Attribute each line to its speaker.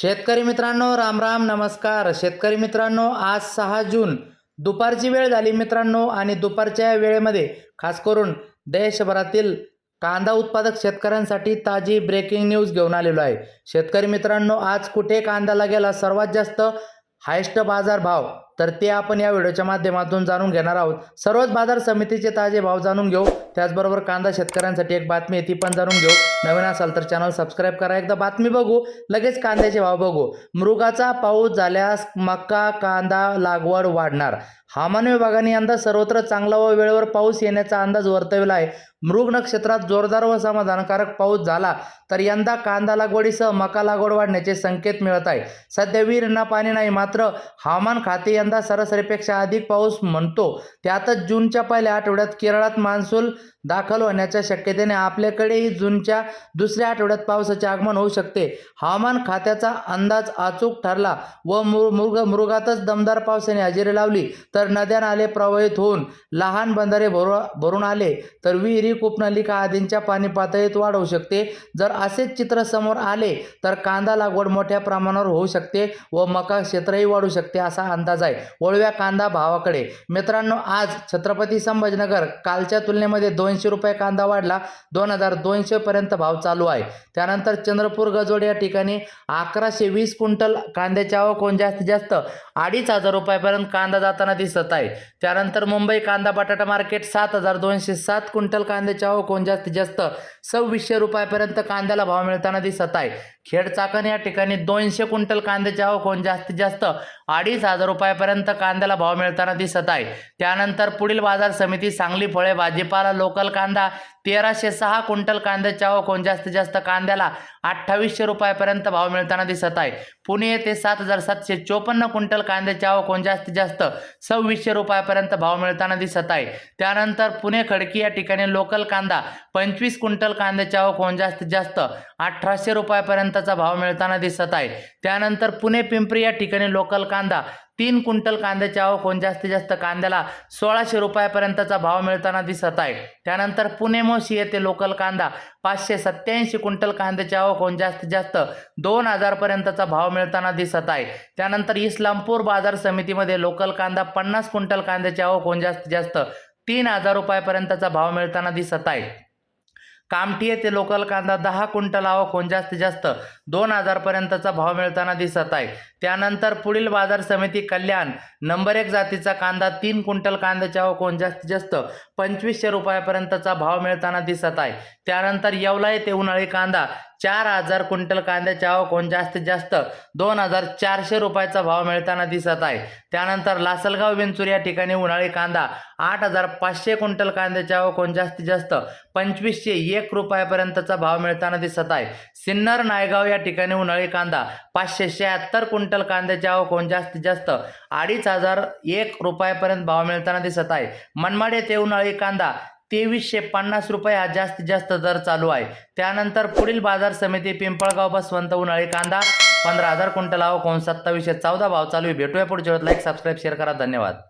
Speaker 1: शेतकरी मित्रांनो राम राम नमस्कार. शेतकरी मित्रांनो आज सहा जून. दुपारची वेळ झाली मित्रांनो आणि दुपारच्या वेळेमध्ये खास करून देशभरातील कांदा उत्पादक शेतकऱ्यांसाठी ताजी ब्रेकिंग न्यूज घेऊन आलेलो आहे. शेतकरी मित्रांनो आज कुठे कांदा गेला सर्वात जास्त हायस्ट बाजार भाव तर ते आपण या व्हिडिओच्या माध्यमातून जाणून घेणार आहोत. सर्वच बाजार समितीचे ताजे भाव जाणून घेऊ. त्याचबरोबर कांदा शेतकऱ्यांसाठी एक बातमी आहे ती पण जाणून घेऊ. नवीन असाल तर चॅनल सबस्क्राईब करा. एकदा बातमी बघू लगेच कांद्याचे भाव बघू. मृगाचा पाऊस झाल्यास मका कांदा लागवड वाढणार. हवामान विभागाने यंदा सर्वत्र चांगला व वेळेवर पाऊस येण्याचा अंदाज वर्तविला आहे. मृग नक्षत्रात जोरदार व समाधानकारक पाऊस झाला तर यंदा कांदा लागवडीसह मका लागवड वाढण्याचे संकेत मिळत आहे. सध्या विहिरींना पाणी नाही मात्र हवामान खाते यंदा सरासरीपेक्षा अधिक पाऊस म्हणतो. त्यातच जूनच्या पहिल्या आठवड्यात केरळात मान्सून दाखल होण्याच्या शक्यतेने आपल्याकडेही जूनच्या दुसऱ्या आठवड्यात पावसाचे आगमन होऊ शकते. हवामान खात्याचा अंदाज अचूक ठरला व मृ मृग मृगातच दमदार पावसाने हजेरी लावली तर नद्या नाले प्रवाहित होऊन लहान बंधारे भरू भरून आले तर विहिरी कूपनलिका आदींच्या पाणी पातळीत वाढवू शकते. जर असेच चित्र समोर आले तर कांदा लागवड मोठ्या प्रमाणावर होऊ शकते व मका क्षेत्रही वाढू शकते असा अंदाज आहे. वळव्या कांदा भावाकडे. मित्रांनो आज छत्रपती संभाजीनगर कालच्या तुलनेमध्ये दोनशे रुपये कांदा वाढला. दोन हजार दोनशेपर्यंत भाव चालू आहे. त्यानंतर चंद्रपूर गजोड या ठिकाणी अकराशे वीस क्विंटल कांद्याची आवक होऊन जास्तीत जास्त अडीच हजार रुपयापर्यंत कांदा जाताना दिसत आहे. त्यानंतर मुंबई कांदा बटाटा मार्केट सात हजार दोनशे सात क्विंटल कांदा कांद्याची आवक होऊन जास्तीत जास्त सव्वीसशे रुपयापर्यंत कांद्याला भाव मिळताना दिसत आहे. खेड चाकण या ठिकाणी दोनशे क्विंटल कांद्याच्या आवक होऊन जास्तीत जास्त अडीच हजार रुपयापर्यंत कांद्याला भाव मिळताना दिसत आहे. त्यानंतर पुढील बाजार समिती सांगली फळे भाजीपाला लोकल कांदा तेराशे सहा क्विंटल कांद्याच्या आवक होऊन जास्तीत जास्त कांद्याला अठ्ठावीसशे रुपयापर्यंत भाव मिळताना दिसत आहे. पुणे येथे सात हजार सातशे चोपन्न क्विंटल कांद्याची आवक होऊन जास्तीत जास्त सव्वीसशे रुपयापर्यंत भाव मिळताना दिसत आहे. त्यानंतर पुणे खडकी या ठिकाणी लोकल कांदा पंचवीस क्विंटल कांद्याची आवक होऊन जास्तीत जास्त अठराशे रुपयापर्यंतचा भाव मिळताना दिसत आहे. त्यानंतर पुणे पिंपरी या ठिकाणी लोकल कांदा तीन क्विंटल कांद्याची आवक होऊन जास्तीत जास्त कांद्याला सोळाशे रुपयापर्यंतचा भाव मिळताना दिसत आहे. त्यानंतर पुणे मोशी येथे लोकल कांदा पाचशे सत्याऐंशी क्विंटल कांद्याची आवक होऊन जास्तीत जास्त दोन हजारपर्यंतचा भाव मिळताना दिसत आहे. त्यानंतर इस्लामपूर बाजार समितीमध्ये लोकल कांदा पन्नास क्विंटल कांद्याची आवक होऊन जास्तीत जास्त तीन हजार रुपयापर्यंतचा भाव मिळताना दिसत आहे. कामठी येथे लोकल कांदा दहा क्विंटल आवक होऊन जास्तीत जास्त दोन हजारपर्यंतचा भाव मिळताना दिसत आहे. त्यानंतर पुढील बाजार समिती कल्याण नंबर एक जातीचा कांदा तीन क्विंटल कांद्याची आवक होऊन जास्तीत जास्त पंचवीसशे रुपयापर्यंतचा भाव मिळताना दिसत आहे. त्यानंतर येवला येथे उन्हाळी कांदा चार हजार क्विंटल कांद्याची आवक होऊन जास्तीत जास्त दोन हजार चारशे रुपयाचा भाव मिळताना दिसत आहे. त्यानंतर लासलगाव विंचूर या ठिकाणी उन्हाळी कांदा आठ हजार पाचशे क्विंटल कांद्याची आवक होऊन जास्तीत जास्त पंचवीसशे एक रुपयापर्यंतचा भाव मिळताना दिसत आहे. सिन्नर नायगाव या ठिकाणी उन्हाळी कांदा पाचशे शहात्तर क्विंटल कांद्याची आवक होऊन जास्तीत जास्त अडीच हजार एक रुपयापर्यंत भाव मिळताना दिसत आहे. मनमाड येथे उन्हाळी कांदा तेवीसशे पन्नास रुपये हा जास्तीत जास्त दर चालू आहे. त्यानंतर पुढील बाजार समिती पिंपळगाव बसवंत उन्हाळी कांदा पंधरा हजार क्विंटल आवक कोण सत्तावीसशे चौदा भाव चालू आहे. भेटूया पुढच्या लाईक सबस्क्राईब शेअर करा. धन्यवाद.